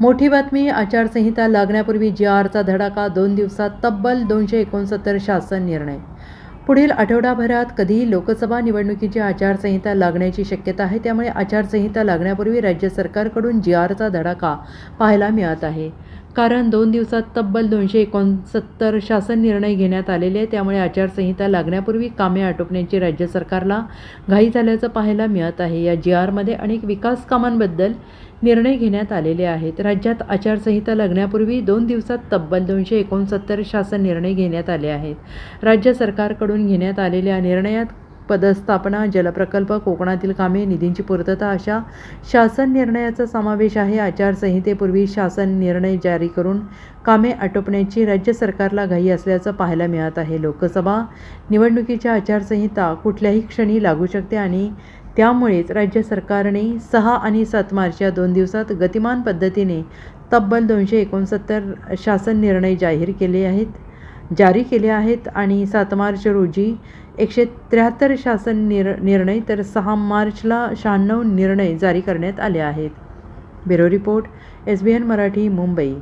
मोठी बातमी आचारसंहिता लागण्यापूर्वी जी आरचा धडाका दोन दिवसात तब्बल दोनशे एकोणसत्तर शासन निर्णय. पुढील आठवडाभरात कधीही लोकसभा निवडणुकीची आचारसंहिता लागण्याची शक्यता आहे त्यामुळे आचारसंहिता लागण्यापूर्वी राज्य सरकारकडून जी आरचा धडाका पाहायला मिळत आहे. कारण दोन दिवसात तब्बल दोनशे एकोणसत्तर शासन निर्णय घेण्यात आलेले आहे त्यामुळे आचारसंहिता लागण्यापूर्वी कामे आटोपण्याची राज्य सरकारला घाई झाल्याचं पाहायला मिळत आहे. या जी आरमध्ये अनेक विकास कामांबद्दल निर्णय घेण्यात आलेले आहेत. राज्यात आचारसंहिता लागण्यापूर्वी दोन दिवसात तब्बल दोनशे एकोणसत्तर शासन निर्णय घेण्यात आले आहेत. राज्य सरकारकडून घेण्यात आलेल्या निर्णयात पदस्थापना जलप्रकल्प कोकणातील कामे निधींची पूर्तता अशा शासन निर्णयाचा समावेश आहे. आचारसंहितेपूर्वी शासन निर्णय जारी करून कामे आटोपण्याची राज्य सरकारला घाई असल्याचं पाहायला मिळत आहे. लोकसभा निवडणुकीच्या आचारसंहिता कुठल्याही क्षणी लागू शकते आणि त्यामुळेच राज्य सरकारने सहा आणि सात मार्च या दोन दिवसात गतिमान पद्धतीने तब्बल दोनशे एकोणसत्तर शासन निर्णय जाहीर केले आहेत. जारी केले आहेत आणि सात मार्च रोजी एकशे त्र्याहत्तर शासन निर निर्णय तर सहा मार्चला शहाण्णव निर्णय जारी करण्यात आले आहेत. Bureau report S B N Marathi Mumbai.